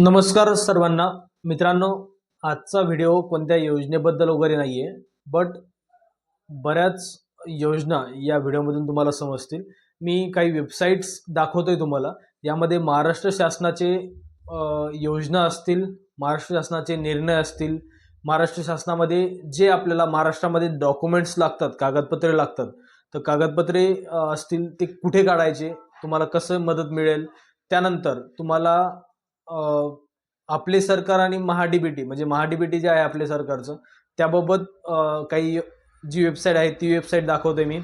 नमस्कार सर्वांना. मित्रांनो आजचा व्हिडिओ कोणत्या योजनेबद्दल वगैरे नाही आहे बट बऱ्याच योजना या व्हिडिओमधून तुम्हाला समजतील. मी काही वेबसाईट्स दाखवतोय तुम्हाला. यामध्ये महाराष्ट्र शासनाचे योजना असतील महाराष्ट्र शासनाचे निर्णय असतील महाराष्ट्र शासनामध्ये जे आपल्याला महाराष्ट्रामध्ये डॉक्युमेंट्स लागतात कागदपत्रे लागतात तर कागदपत्रे असतील ते कुठे काढायचे तुम्हाला कसं मदत मिळेल त्यानंतर तुम्हाला आपले सरकार आणि महाडीबीटी म्हणजे महाडीबीटी जे आहे आपल्या सरकारचं त्याबाबत काही जी वेबसाईट आहे ती वेबसाईट दाखवते मी.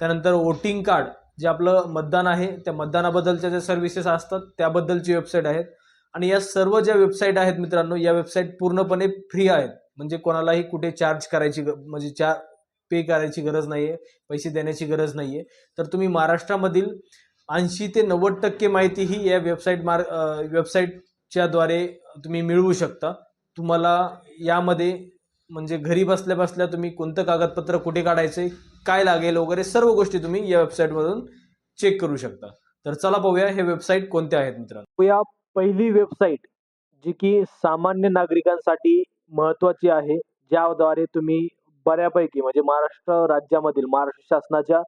त्यानंतर वोटिंग कार्ड जे आपलं मतदान आहे त्या मतदानाबद्दलच्या ज्या सर्व्हिसेस असतात त्याबद्दलची वेबसाईट आहेत. आणि या सर्व ज्या वेबसाईट आहेत मित्रांनो या वेबसाईट पूर्णपणे फ्री आहेत. म्हणजे कोणालाही कुठे चार्ज करायची ग- म्हणजे चार पे करायची गरज नाही आहे पैसे देण्याची गरज नाही आहे तर तुम्ही महाराष्ट्रामधील ऐंशी ते नव्वद टक्के माहिती ही या वेबसाईट मार वेबसाईट च्याद्वारे तुम्ही मिळवू शकता. तुम्हाला यामध्ये म्हणजे घरी बसल्या बसल्या तुम्ही कोणतं कागदपत्र कुठे काढायचे काय लागेल वगैरे सर्व गोष्टी तुम्ही या वेबसाईटमधून चेक करू शकता. तर चला पाहूया हे वेबसाईट कोणत्या आहेत मित्रांनो. या पहिली वेबसाईट जी की सामान्य नागरिकांसाठी महत्वाची आहे ज्याद्वारे तुम्ही बऱ्यापैकी म्हणजे महाराष्ट्र राज्यामधील महाराष्ट्र शासनाच्या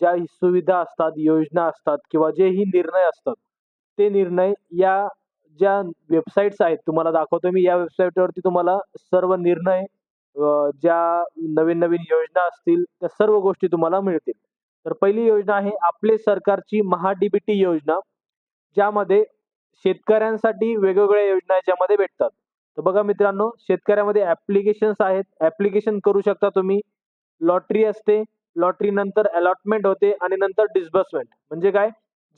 ज्या ही सुविधा असतात योजना असतात किंवा जेही निर्णय असतात ते निर्णय या ज्या वेबसाईट्स आहेत तुम्हाला दाखवतो मी या वेबसाईटवरती तुम्हाला सर्व निर्णय ज्या नवीन नवीन योजना असतील त्या सर्व गोष्टी तुम्हाला मिळतील. तर पहिली योजना आहे आपले सरकारची महाडीबीटी योजना ज्यामध्ये शेतकऱ्यांसाठी वेगवेगळ्या योजना याच्यामध्ये भेटतात. तर बघा मित्रांनो शेतकऱ्यामध्ये ऍप्लिकेशन्स आहेत. ऍप्लिकेशन करू शकता तुम्ही. लॉटरी असते. लॉटरी नंतर अलॉटमेंट होते आणि नंतर डिस्बर्समेंट म्हणजे काय?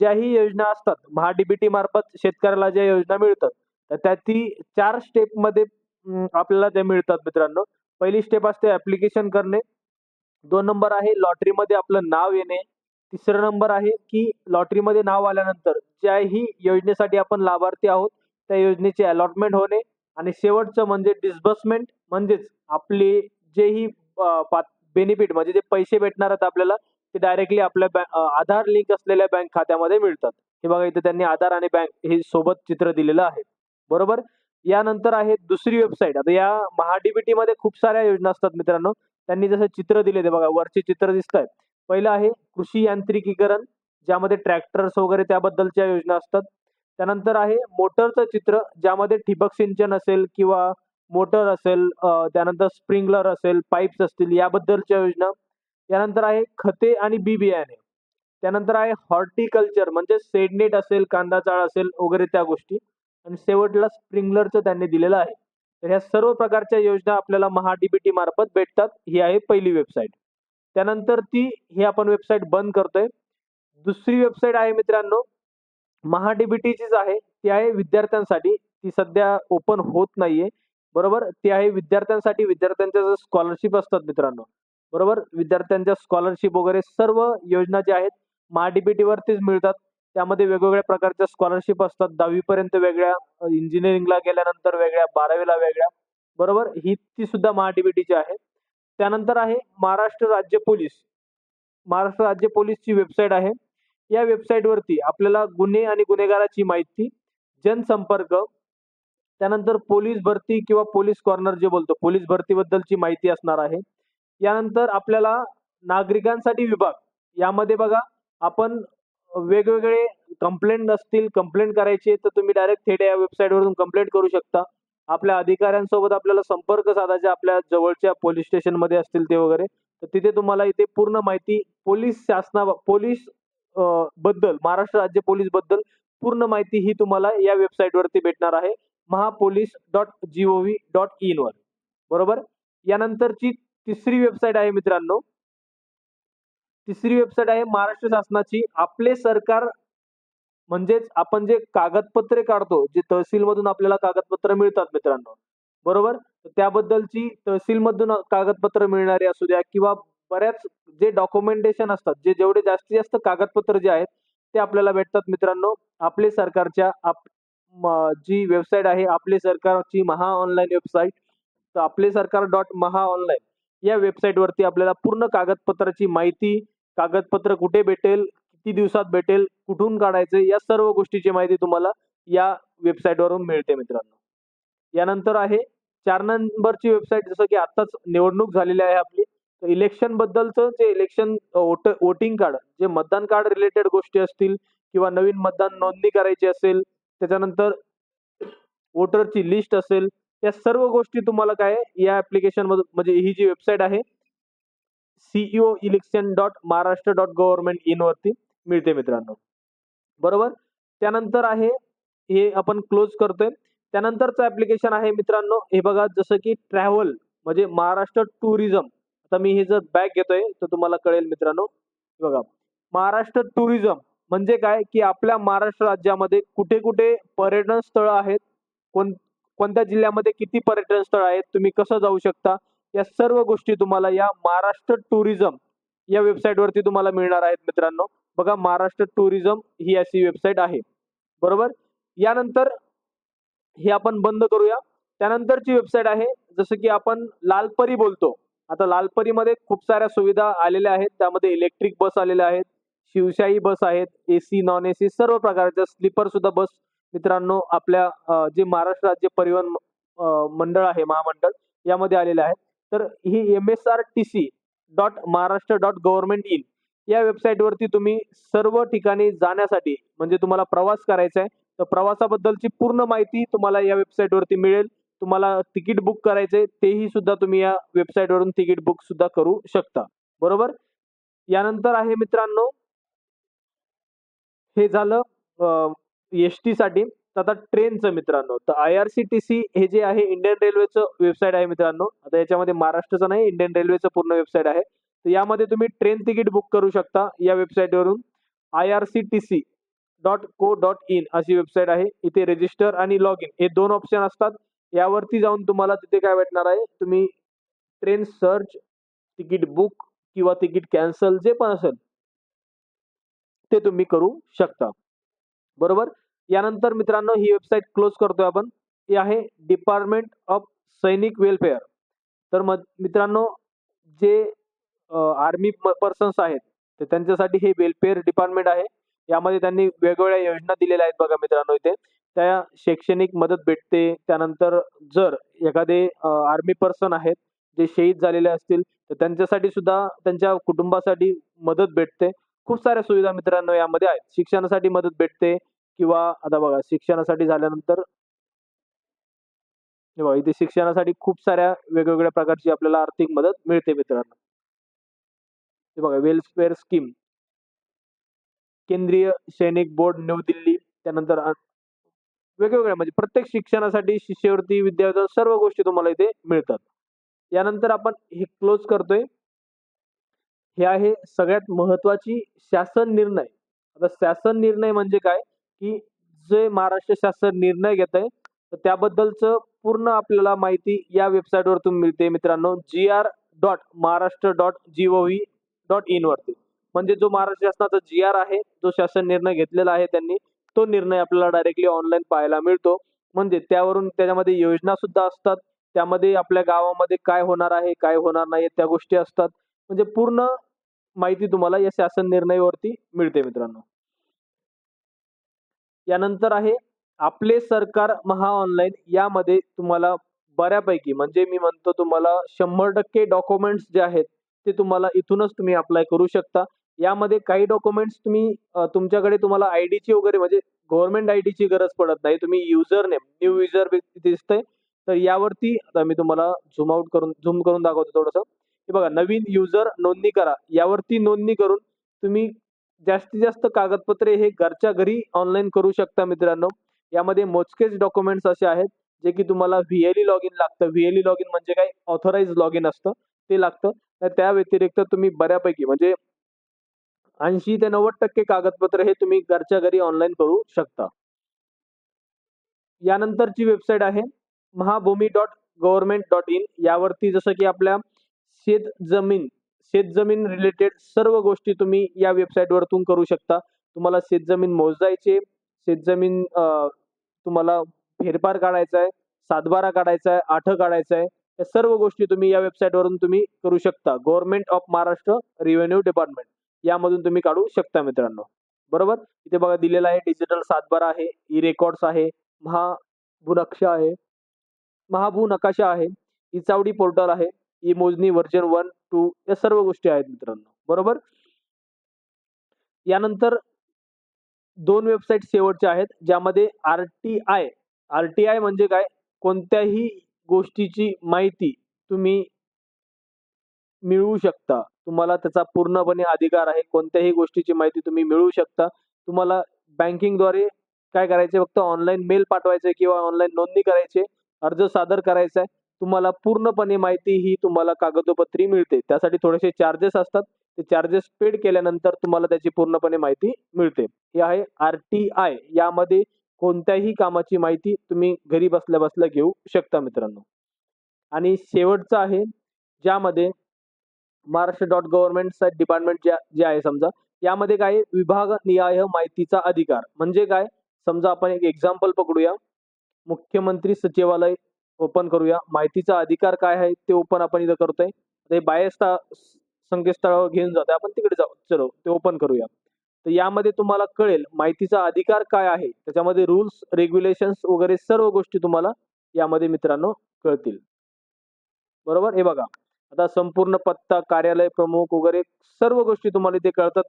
ज्याही योजना असतात महाडीबीटी मार्फत शेतकऱ्याला ज्या योजना मिळतात तर त्या ती चार स्टेपमध्ये आपल्याला त्या मिळतात मित्रांनो. पहिली स्टेप असते ऍप्लिकेशन करणे. दोन नंबर आहे लॉटरीमध्ये आपलं नाव येणे. तिसरा नंबर आहे की लॉटरीमध्ये नाव आल्यानंतर ज्याही योजनेसाठी आपण लाभार्थी आहोत त्या योजनेचे अलॉटमेंट होणे. आणि शेवटचं म्हणजे डिस्बर्समेंट म्हणजेच आपले जेही बेनिफिट म्हणजे जे पैसे भेटणार आहेत आपल्याला ते डायरेक्टली आपल्या आधार लिंक असलेल्या बँक खात्यामध्ये मिळतात. हे बघा इथे त्यांनी आधार आणि बँक हे सोबत चित्र दिलेलं आहे. बरोबर? यानंतर आहे दुसरी वेबसाईट आता या महाडीबीटी मध्ये खूप साऱ्या योजना असतात मित्रांनो. त्यांनी जसं चित्र दिले ते बघा वरचे चित्र दिसत आहे पहिलं आहे कृषी यांत्रिकीकरण ज्यामध्ये ट्रॅक्टर्स वगैरे त्याबद्दलच्या योजना असतात. त्यानंतर आहे मोटरचं चित्र ज्यामध्ये ठिबक सिंचन असेल किंवा मोटर असेल त्यानंतर स्प्रिंकलर असेल पाईप्स असतील याबद्दलच्या योजना. त्यानंतर आहे खते आणि बी बियाणे त्यानंतर आहे हॉर्टिकल्चर म्हणजे सेडनेट असेल कांदा चाळ असेल वगैरे त्या गोष्टी. आणि शेवटला स्प्रिंगलरचं त्यांनी दिलेलं आहे. तर ह्या सर्व प्रकारच्या योजना आपल्याला महाडीबीटी मार्फत भेटतात. ही आहे पहिली वेबसाईट. त्यानंतर ती ही आपण वेबसाईट बंद करतोय. दुसरी वेबसाईट आहे मित्रांनो महाडीबीटीचीच आहे. ती आहे विद्यार्थ्यांसाठी. ती सध्या ओपन होत नाहीये. बरोबर? ती आहे विद्यार्थ्यांसाठी. विद्यार्थ्यांच्या स्कॉलरशिप असतात मित्रांनो. बरोबर? विद्यार्थ्यांच्या स्कॉलरशिप वगैरे सर्व योजना ज्या आहेत महाडीबीटी वरतीच मिळतात. त्यामध्ये वेगवेगळ्या प्रकारच्या स्कॉलरशिप असतात. दहावीपर्यंत वेगळ्या इंजिनिअरिंगला गेल्यानंतर वेगळ्या बारावीला वेगळ्या. बरोबर? ही ती सुद्धा महाडीबीटीची आहे. त्यानंतर आहे महाराष्ट्र राज्य पोलीस. महाराष्ट्र राज्य पोलीसची वेबसाईट आहे. या वेबसाईट वरती आपल्याला गुन्हे आणि गुन्हेगाराची माहिती जनसंपर्क त्यानंतर पोलीस भरती किंवा पोलीस कॉर्नर जे बोलतो पोलीस भरतीबद्दलची माहिती असणार आहे. यानंतर आपल्याला नागरिकांसाठी विभाग. यामध्ये बघा आपण वेगवेगळे कंप्लेंट असतील कंप्लेंट करायची तर तुम्ही डायरेक्ट थेट या वेबसाईटवरून कंप्लेंट करू शकता. आपल्या अधिकाऱ्यांसोबत आपल्याला संपर्क साधायचा आपल्या जवळच्या पोलीस स्टेशनमध्ये असतील ते वगैरे. तर तिथे तुम्हाला इथे पूर्ण माहिती पोलीस शासना पोलीसबद्दल महाराष्ट्र राज्य पोलीसबद्दल पूर्ण माहिती ही तुम्हाला या वेबसाईटवरती भेटणार आहे. Mahapolice dot G O V dot in वर. बरोबर? यानंतरची तिसरी वेबसाईट आहे मित्रांनो. तिसरी वेबसाईट आहे महाराष्ट्र शासनाची. आपले सरकार म्हणजेच आपण जे कागदपत्रे काढतो जे तहसील मधून आपल्याला कागदपत्र मिळतात मित्रांनो. बरोबर? त्याबद्दलची तहसील मधून कागदपत्र मिळणारे असू द्या किंवा बऱ्याच जे डॉक्युमेंटेशन असतात जे जेवढे जास्तीत जास्त कागदपत्र जे आहेत ते आपल्याला भेटतात मित्रांनो. आपले सरकारच्या आप जी वेबसाईट आहे आपले सरकारची महा ऑनलाईन वेबसाईट तर आपले सरकार डॉट महा ऑनलाईन या वेबसाईट वरती आपल्याला पूर्ण कागदपत्राची माहिती कागदपत्र कुठे भेटेल किती दिवसात भेटेल कुठून काढायचे या सर्व गोष्टीची माहिती तुम्हाला या वेबसाईटवरून मिळते मित्रांनो. यानंतर आहे चार नंबरची वेबसाईट जसं की आत्ताच निवडणूक झालेली आहे आपली. तर इलेक्शन बद्दलचं जे इलेक्शन वोट वोटिंग कार्ड जे मतदान कार्ड रिलेटेड गोष्टी असतील किंवा नवीन मतदान नोंदणी करायची असेल त्याच्यानंतर वोटरची लिस्ट असेल या सर्व गोष्टी तुम्हाला काय या ऍप्लिकेशन मधून म्हणजे ही जी वेबसाईट आहे CEO election dot Maharashtra dot government in वरती मिळते मित्रांनो. बरोबर? त्यानंतर आहे हे आपण क्लोज करतोय. त्यानंतरचं ऍप्लिकेशन आहे मित्रांनो हे बघा जसं की ट्रॅव्हल म्हणजे महाराष्ट्र टुरिझम आता मी हे जर बॅग घेतोय तर तुम्हाला कळेल मित्रांनो. बघा महाराष्ट्र टुरिझम म्हणजे काय? की आपल्या महाराष्ट्र राज्यामध्ये कुठे कुठे पर्यटन स्थळं आहेत कोण कोणत्या जिल्ह्यामध्ये किती पर्यटन स्थळ आहेत तुम्ही कसं जाऊ शकता या सर्व गोष्टी तुम्हाला या महाराष्ट्र टुरिझम या वेबसाईटवरती तुम्हाला मिळणार आहेत मित्रांनो. बघा महाराष्ट्र टुरिझम ही अशी वेबसाईट आहे. बरोबर? यानंतर हे आपण बंद करूया. त्यानंतरची वेबसाईट आहे जसं की आपण लालपरी बोलतो. आता लालपरीमध्ये खूप साऱ्या सुविधा आलेल्या आहेत. त्यामध्ये इलेक्ट्रिक बस आलेल्या आहेत शिवशाही बस आहेत एसी नॉन एसी सर्व प्रकारच्या स्लीपर सुद्धा बस मित्रांनो आपल्या जे महाराष्ट्र राज्य परिवहन मंडळ आहे महामंडळ यामध्ये आलेले आहेत. तर ही M S R T C dot Maharashtra dot government in या वेबसाईट वरती तुम्ही सर्व ठिकाणी जाण्यासाठी म्हणजे तुम्हाला प्रवास करायचा आहे तर प्रवासाबद्दलची पूर्ण माहिती तुम्हाला या वेबसाईट वरती मिळेल. तुम्हाला तिकीट बुक करायचे तेही सुद्धा तुम्ही या वेबसाईट वरून तिकीट बुक सुद्धा करू शकता. बरोबर? यानंतर आहे मित्रांनो हे झालं एस टी साठी तर आता ट्रेनचं मित्रांनो तर I R C T C हे जे आहे इंडियन रेल्वेचं वेबसाईट आहे मित्रांनो. आता याच्यामध्ये महाराष्ट्राचं नाही इंडियन रेल्वेचं पूर्ण वेबसाईट आहे. तर यामध्ये तुम्ही ट्रेन तिकीट बुक करू शकता या वेबसाईटवरून I R C T C dot co dot in अशी वेबसाईट आहे. इथे रजिस्टर आणि लॉग इन हे दोन ऑप्शन असतात. यावरती जाऊन तुम्हाला तिथे काय भेटणार आहे? तुम्ही ट्रेन सर्च तिकीट बुक किंवा तिकीट कॅन्सल जे पण असेल ते तुम्ही करू शकता. बरोबर? यानंतर मित्रांनो ही वेबसाईट क्लोज करतोय आपण. ही आहे डिपार्टमेंट ऑफ सैनिक वेलफेअर तर मग मित्रांनो जे आर्मी पर्सन्स आहेत तर त्यांच्यासाठी हे वेलफेअर डिपार्टमेंट आहे. यामध्ये त्यांनी वेगवेगळ्या योजना दिलेल्या आहेत बघा मित्रांनो इथे. त्या शैक्षणिक मदत भेटते. त्यानंतर जर एखादे आर्मी पर्सन आहेत जे शहीद झालेले असतील तर त्यांच्यासाठी सुद्धा त्यांच्या कुटुंबासाठी मदत भेटते. खूप साऱ्या सुविधा मित्रांनो यामध्ये आहेत. शिक्षणासाठी मदत भेटते. किंवा आता बघा शिक्षणासाठी झाल्यानंतर हे बघा इथे शिक्षणासाठी खूप साऱ्या वेगवेगळ्या प्रकारची आपल्याला आर्थिक मदत मिळते मित्रांनो. हे बघा वेलफेअर स्कीम केंद्रीय सैनिक बोर्ड न्यू दिल्ली त्यानंतर वेगवेगळ्या म्हणजे प्रत्येक शिक्षणासाठी शिष्यवृत्ती विद्यार्थी सर्व गोष्टी तुम्हाला इथे मिळतात. यानंतर आपण हे क्लोज करतोय. हे आहे सगळ्यात महत्वाची शासन निर्णय. आता शासन निर्णय म्हणजे काय? की जे महाराष्ट्र शासन निर्णय घेत आहे तर त्याबद्दलचं पूर्ण आपल्याला माहिती या वेबसाईट तुम्ही मिळते मित्रांनो. G R dot Maharashtra dot G O V dot in वरती. म्हणजे जो महाराष्ट्र शासनाचा जी आर आहे जो शासन निर्णय घेतलेला आहे त्यांनी तो निर्णय आपल्याला डायरेक्टली ऑनलाईन पाहायला मिळतो. म्हणजे त्यावरून त्याच्यामध्ये योजना सुद्धा असतात. त्यामध्ये आपल्या गावामध्ये काय होणार आहे काय होणार नाही त्या गोष्टी असतात. म्हणजे पूर्ण माहिती तुम्हाला या शासन निर्णयावरती मिळते मित्रांनो. यानंतर आहे आपले सरकार महा ऑनलाईन यामध्ये तुम्हाला बऱ्यापैकी म्हणजे मी म्हणतो तुम्हाला शंभर टक्के डॉक्युमेंट्स जे आहेत ते तुम्हाला इथूनच तुम्ही अप्लाय करू शकता. यामध्ये काही डॉक्युमेंट्स तुम्ही तुमच्याकडे तुम्हाला आय ची वगैरे म्हणजे गव्हर्नमेंट आय ची गरज पडत नाही. तुम्ही युजर नेम न्यू युजर दिसतंय. तर यावरती आता मी तुम्हाला झूम आउट करून झूम करून दाखवतो थोडंसं. हे बघा नवीन युजर नोंदणी करा. यावरती नोंदणी करून तुम्ही जास्तीत जास्त कागदपत्रे हे घरच्या घरी ऑनलाईन करू शकता मित्रांनो. यामध्ये मोजकेच डॉक्युमेंट्स असे आहेत जे की तुम्हाला व्हीएलई लॉग इन लागतं. व्हीएलई लॉग इन म्हणजे काय? ऑथोराइज लॉग इन असतं. ते लागतं. तर त्या व्यतिरिक्त तुम्ही बऱ्यापैकी म्हणजे ऐंशी ते नव्वद टक्के कागदपत्र हे तुम्ही घरच्या घरी ऑनलाईन करू शकता. यानंतरची वेबसाईट आहे Mahabhumi dot government dot in यावरती जसं की आपल्या शेत जमीन शेतजमीन रिलेटेड सर्व गोष्टी तुम्ही या वेबसाईट वरतून करू शकता. तुम्हाला शेतजमीन मोजायचे शेतजमीन तुम्हाला फेरफार काढायचा आहे सातबारा काढायचा आहे आठ काढायचा आहे या सर्व गोष्टी तुम्ही या वेबसाईटवरून तुम्ही करू शकता. Government of Maharashtra revenue department यामधून तुम्ही काढू शकता मित्रांनो. बरोबर? इथे बघा दिलेलं आहे डिजिटल सातबारा आहे ई रेकॉर्ड्स आहे महाभूनक्ष आहे महाभू नकाशा आहे इचावडी चावडी पोर्टल आहे e Mojani version one two या सर्व गोष्टी आहेत मित्रांनो. बरोबर? यानंतर दोन वेबसाईट शेवटच्या आहेत ज्यामध्ये R T I R T I म्हणजे काय? कोणत्याही गोष्टीची माहिती तुम्ही मिळवू शकता. तुम्हाला त्याचा पूर्णपणे अधिकार आहे कोणत्याही गोष्टीची माहिती तुम्ही मिळवू शकता. तुम्हाला बँकिंगद्वारे काय करायचे? फक्त ऑनलाईन मेल पाठवायचे किंवा ऑनलाईन नोंदणी करायचे अर्ज सादर करायचा आहे. तुम्हाला पूर्णपणे माहिती ही तुम्हाला कागदोपत्री मिळते. त्यासाठी थोडेसे चार्जेस असतात. ते चार्जेस पेड केल्यानंतर तुम्हाला त्याची पूर्णपणे माहिती मिळते. हे आहे आर टी आय यामध्ये कोणत्याही कामाची माहिती तुम्ही घरी बसल्या बसल्या घेऊ शकता मित्रांनो. आणि शेवटचं आहे ज्यामध्ये महाराष्ट्र डॉट गव्हर्नमेंट डिपार्टमेंट ज्या जे आहे समजा यामध्ये काय आहे? विभाग निहाय माहितीचा अधिकार. म्हणजे काय? समजा आपण एक एक्झाम्पल पकडूया. मुख्यमंत्री सचिवालय ओपन करूया. माहितीचा अधिकार काय आहे ते ओपन आपण इथं करतोय. ते संकेतस्थळावर घेऊन जातोय. आपण तिकडे जाऊ. चलो ते ओपन करूया. तर यामध्ये तुम्हाला कळेल माहितीचा अधिकार काय आहे. त्याच्यामध्ये रुल्स रेग्युलेशन्स वगैरे सर्व गोष्टी तुम्हाला यामध्ये मित्रांनो कळतील. बरोबर? हे बघा. आता संपूर्ण पत्ता कार्यालय प्रमुख वगैरे सर्व गोष्टी तुम्हाला इथे कळतात.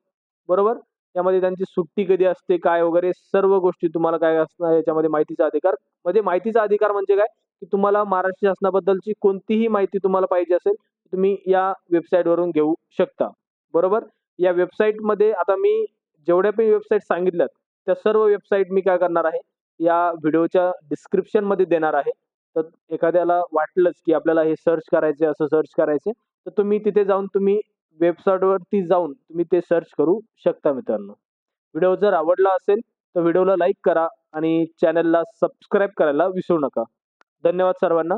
बरोबर? यामध्ये त्यांची सुट्टी कधी असते काय वगैरे सर्व गोष्टी तुम्हाला काय असणार याच्यामध्ये माहितीचा अधिकार. म्हणजे माहितीचा अधिकार म्हणजे काय? की तुम्हाला महाराष्ट्र शासनाबद्दलची कोणतीही माहिती तुम्हाला पाहिजे असेल तुम्ही या वेबसाईटवरून घेऊ शकता. बरोबर? या वेबसाईटमध्ये आता मी जेवढ्या पण वेबसाईट सांगितल्यात त्या सर्व वेबसाईट मी काय करणार आहे या व्हिडिओच्या डिस्क्रिप्शनमध्ये देणार आहे. तर एखाद्याला वाटलंच की आपल्याला हे सर्च करायचे असं सर्च करायचे तर तुम्ही तिथे जाऊन तुम्ही वेबसाईटवरती जाऊन तुम्ही ते सर्च करू शकता मित्रांनो. व्हिडिओ जर आवडला असेल तर व्हिडिओला लाईक करा आणि चॅनलला सबस्क्राईब करायला विसरू नका. धन्यवाद सर्वांना.